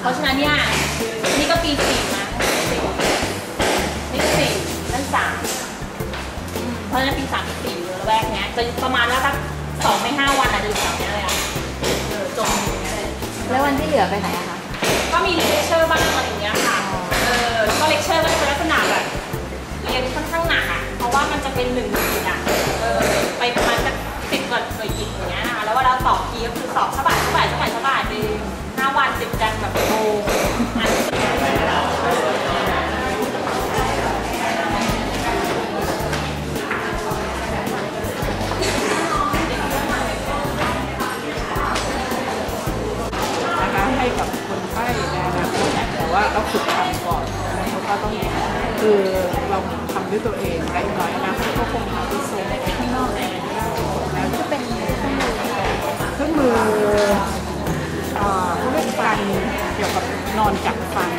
เพราะฉะนั้นเนี่ยนี่ก็ปีสี่มานี่สี่นั่นสามเพราะฉะนั้นปีสามปีสี่เลยแรกเนี้ยจะประมาณว่าสักสองไม่ห้าวันอะจจะอยู่แถวเนี้ยเลยอะเออจมอยู่เนี้ยลยแล้ววันที่เหลือไปไหนอะคะก็มีเลคเชอร์บ้างอะไรอย่างเงี้ยค่ะเออก็เลคเชอร์ก็จะเป็นลักษณะแบบเรียนค่อนข้างหนักอะเพราะว่ามันจะเป็นหนึ่ง คือเขาเรียกฟันเกี่ยวกับนอนกัดฟัน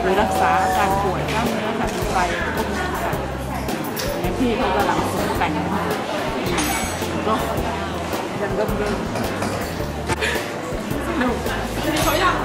หรือรักษาอาการป่วยกล้ามเนื้อหัดไปพวกนี้ค่ะเนี่พี่เขากำลังสนแต่งก็ยังเริ่มเริ่มสนุกคือเขาอยาก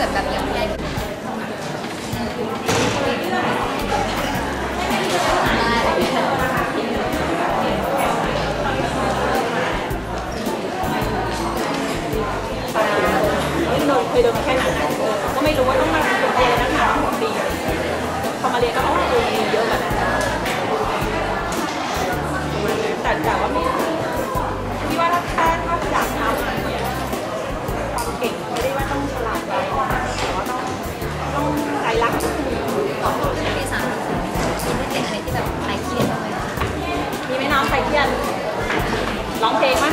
กิดแบบยังไม่เคยโดนแค่ไหนก็ไม่รู้ว่าต้องมาเป็นเงนะคะปี จะร้องเพลงไหม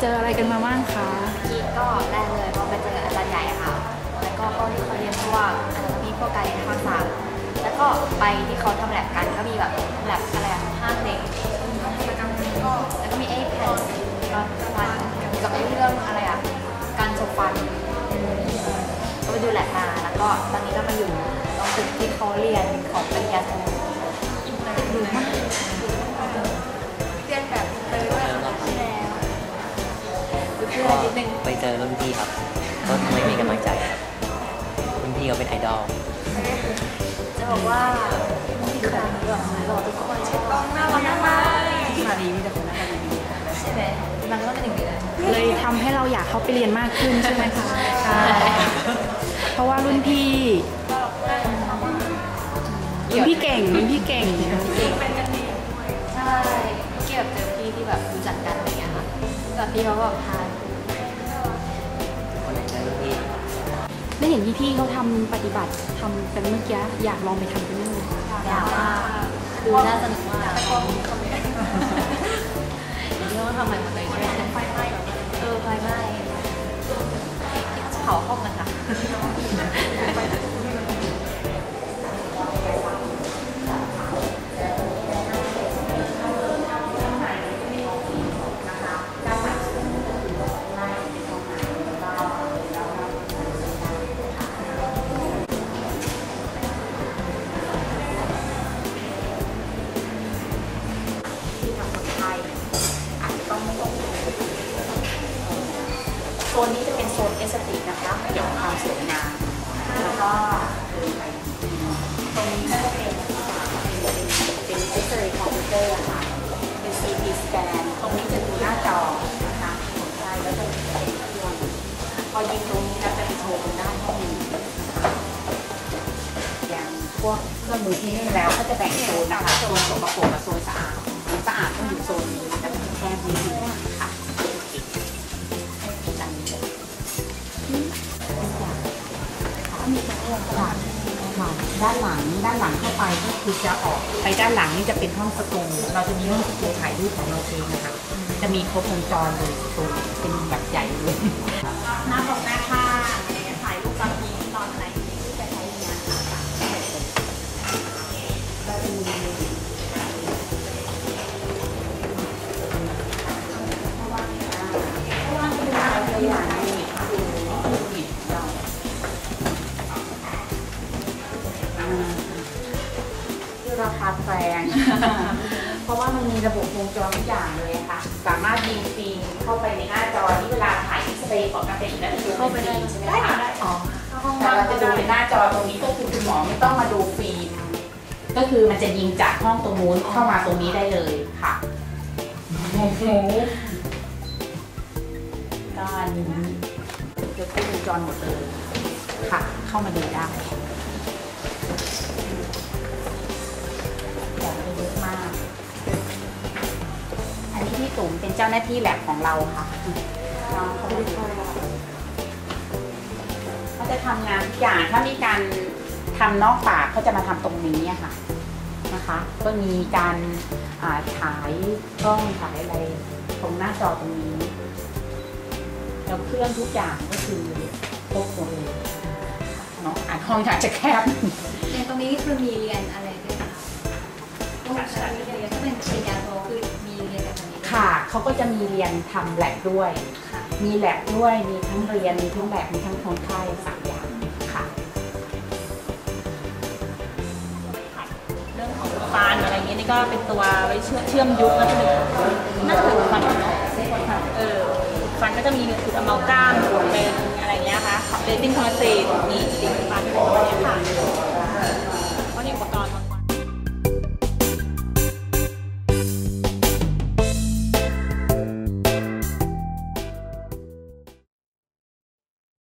เจออะไรกันมาบ้างคะที่ก็แรกเลยพอไปเจออาจารย์ใหญ่ค่ะ แล้วก็ก็เขาเรียนพวกอนาโตมีพวกกายภาษาสตร์แล้วก็ไปที่เขาทำแลบกันก็มีแบบแลบ ดูเพื่อนนิดนึงไปเจอรุ่นพี่ครับก็ไม่มีกำลังใจครับรุ่นพี่เขาเป็นไอดอลจะบอกว่าพี่ครั้งแบบหล่อทุกคนชอบน่ารักมากมาดีมีแต่คนหน้าตาดีใช่ไหมมันก็เป็นอย่างนี้เลยเลยทำให้เราอยากเข้าไปเรียนมากขึ้นใช่ไหมคะใช่เพราะว่ารุ่นพี่รุ่นพี่เก่งรุ่นพี่เก่งใช่เกี่ยวกับเจอพี่ที่แบบรู้จักกันอะไรอย่างเงี้ยค่ะแบบพี่เขาแบบพา ห็นพี่ๆเขาทำปฏิบัติทำกันเมื่อกี้อยากลองไปทำกันบ้างเลยอยากว่าดูน่าสนุกมากแต่ก็เขาไม่ได้ที่เขาทำใหม่หมดเลยใช่ไหมไฟไหม้เออไฟไหม้เผาห้องกันค่ะ ซนนี้จะเป็นโซนเอสติกนะคะเกี่ยวกับความสวยงามแล้วก็เดินตรงนี้ก็จะเป็นเป็นเอ็กซเรย์คอมพิวเตอร์ค่ะเป็น CT สแกนตรงนี้จะดูหน้าจอนะคะคนไข้แล้วจะเป็นเครื่องพอยิงตรงนี้แล้วจะไปโชว์บนด้านห้องนี้นะคะอย่างพวกเครื่องมือที่นี่แล้วก็จะแบ่งโซนนะคะโซนสกปรกกับโซนสะอาดโซนสะอาดต้องอยู่โซนนี้แต่แค่นี้ มีตรงนี้ตลาดค่ะด้านหลังด้านหลังเข้าไปก็คือจะออกไปด้านหลังนี่จะเป็นห้องสตูเราจะมีห้องสตูถ่ายรูปของเราเองนะคะ จะมีครบวงจรเลยสตูเป็นแบบใหญ่เลยหน้าบอกหน้าข้างอะ ล์มเข้าไปในหน้าจอที่เวลาถ่ายเอ็กซเรย์ปกติแล้วจะดูเข้าไปได้ใช่ไหมคะได้อ๋อแต่เราจะดูในหน้าจอตรงนี้ก็คือคุณหมอไม่ต้องมาดูฟิล์มก็คือมันจะยิงจากห้องตรงนู้นเข้ามาตรงนี้ได้เลยค่ะโอ้โหก็อันนี้จะครบวงจรหมดเลยค่ะ เข้ามาดูได้อย่างเยอะมาก อันนี้พี่ตุ๋มเป็นเจ้าหน้าที่แลบของเราค่ะน้อง เขาจะทำงานทุกอย่างถ้ามีการทำนอกปากเขาจะมาทำตรงนี้ค่ะนะคะ ก็มีการอ่าฉายกล้องฉายอะไรตรงหน้าจอตรงนี้ แล้วเครื่องทุกอย่างก็คือครบหมดเลยเนาะอ่านห้องอาจจะแคบเรียนตรงนี้คือมีเรียนอะไรด้วยคะต้องใช้เรียนถ้าเป็น เขาก็จะมีเรียนทำแลบด้วยค่ะมีแลบด้วย มีทั้งเรียน มีทั้งแลบมีทั้งคนไข้สามอย่างค่ะ เรื่องของฟันอะไรเงี้ยนี่ก็เป็นตัวไว้เชื่อเชื่อมยุคน่าจะเป็นน่าจะเป็นฟันเออฟันก็จะมีจุดอะมาลก้ามเป็นอะไรเงี้ยค่ะเรตติ้งคอลลาเจนมี